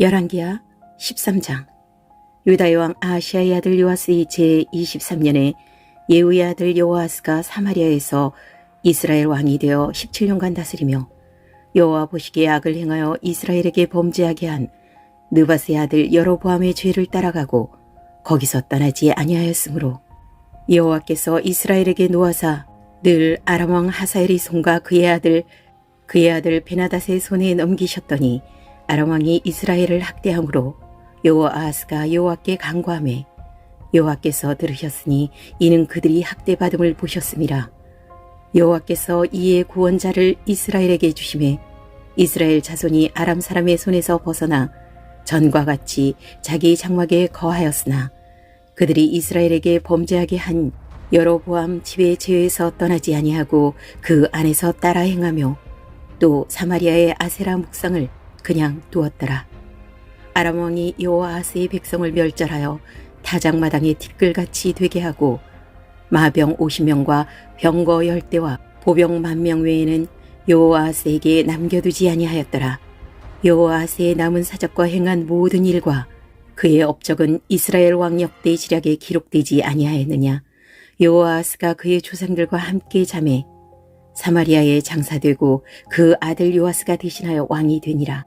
열왕기야 13장. 유다의 왕 아시아의 아들 요아스의 제23년에 예후의 아들 요아스가 사마리아에서 이스라엘 왕이 되어 17년간 다스리며 여호와 보시기에 악을 행하여 이스라엘에게 범죄하게 한 느바스의 아들 여로보암의 죄를 따라가고 거기서 떠나지 아니하였으므로 여호와께서 이스라엘에게 놓아사 늘 아람 왕 하사엘의 손과 그의 아들 그의 아들 베나닷의 손에 넘기셨더니 아람 왕이 이스라엘을 학대함으로 여호와 아하스가 여호와께 간구하매 여호와께서 들으셨으니 이는 그들이 학대받음을 보셨음이라. 여호와께서 이에 구원자를 이스라엘에게 주심에 이스라엘 자손이 아람 사람의 손에서 벗어나 전과 같이 자기 장막에 거하였으나 그들이 이스라엘에게 범죄하게 한 여로보암 집의 죄에서 떠나지 아니하고 그 안에서 따라 행하며 또 사마리아의 아세라 묵상을 그냥 두었더라. 아람 왕이 여호아스의 백성을 멸절하여 타작마당에 티끌같이 되게 하고 마병 50명과 병거 10대와 보병 만명 외에는 여호아스에게 남겨두지 아니하였더라. 여호아스의 남은 사적과 행한 모든 일과 그의 업적은 이스라엘 왕 역대 지략에 기록되지 아니하였느냐. 여호아스가 그의 조상들과 함께 잠에 사마리아에 장사되고 그 아들 요아스가 대신하여 왕이 되니라.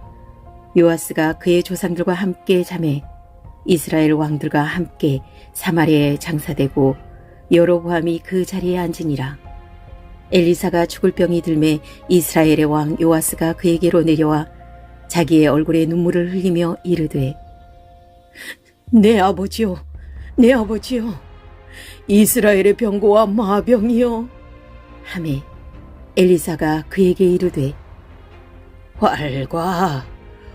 요아스가 그의 조상들과 함께 잠에 이스라엘 왕들과 함께 사마리아에 장사되고 여로보암이 그 자리에 앉으니라. 엘리사가 죽을 병이 들매 이스라엘의 왕 요아스가 그에게로 내려와 자기의 얼굴에 눈물을 흘리며 이르되 내 아버지요 내 아버지요 이스라엘의 병고와 마병이요 하매 엘리사가 그에게 이르되 활과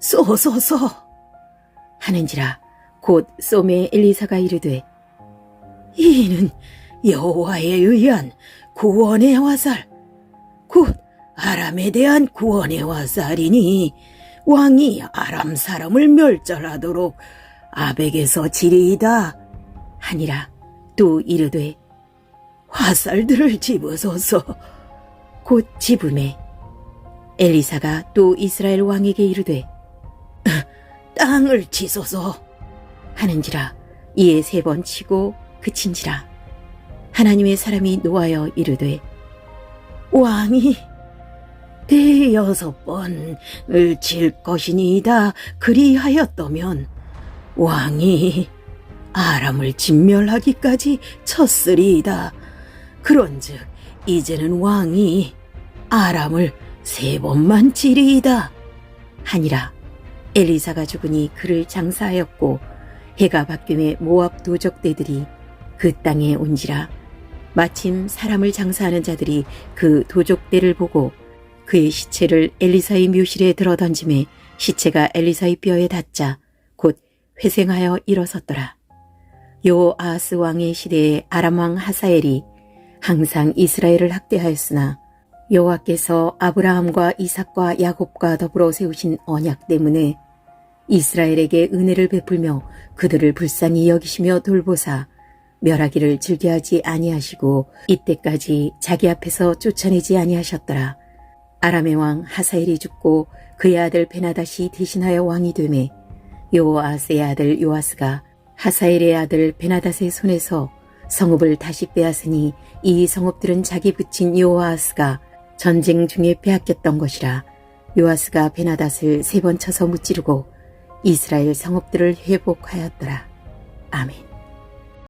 쏘소서 하는지라 곧 쏘매 엘리사가 이르되 이는 여호와에 의한 구원의 화살 곧 아람에 대한 구원의 화살이니 왕이 아람 사람을 멸절하도록 아벡에서 지리이다 하니라. 또 이르되 화살들을 집으소서 곧 집음에 엘리사가 또 이스라엘 왕에게 이르되 땅을 치소서. 하는지라 이에 세 번 치고 그친지라 하나님의 사람이 노하여 이르되 왕이 대여섯 번을 칠 것이니이다 그리하였다면 왕이 아람을 진멸하기까지 쳤으리이다. 그런즉 이제는 왕이 아람을 세 번만 치리이다 하니라 엘리사가 죽으니 그를 장사하였고 해가 바뀌매 모압 도적대들이 그 땅에 온지라 마침 사람을 장사하는 자들이 그 도적대를 보고 그의 시체를 엘리사의 묘실에 들어 던짐에 시체가 엘리사의 뼈에 닿자 곧 회생하여 일어섰더라. 요 아하스 왕의 시대에 아람 왕 하사엘이 항상 이스라엘을 학대하였으나 여호와께서 아브라함과 이삭과 야곱과 더불어 세우신 언약 때문에 이스라엘에게 은혜를 베풀며 그들을 불쌍히 여기시며 돌보사 멸하기를 즐겨하지 아니하시고 이때까지 자기 앞에서 쫓아내지 아니하셨더라. 아람의 왕 하사엘이 죽고 그의 아들 베나다시 대신하여 왕이 되매 요아스의 아들 요아스가 하사엘의 아들 베나닷의 손에서 성읍을 다시 빼앗으니 이 성읍들은 자기 붙인 요아스가 전쟁 중에 빼앗겼던 것이라 요아스가 베나닷을 세 번 쳐서 무찌르고 이스라엘 성읍들을 회복하였더라. 아멘.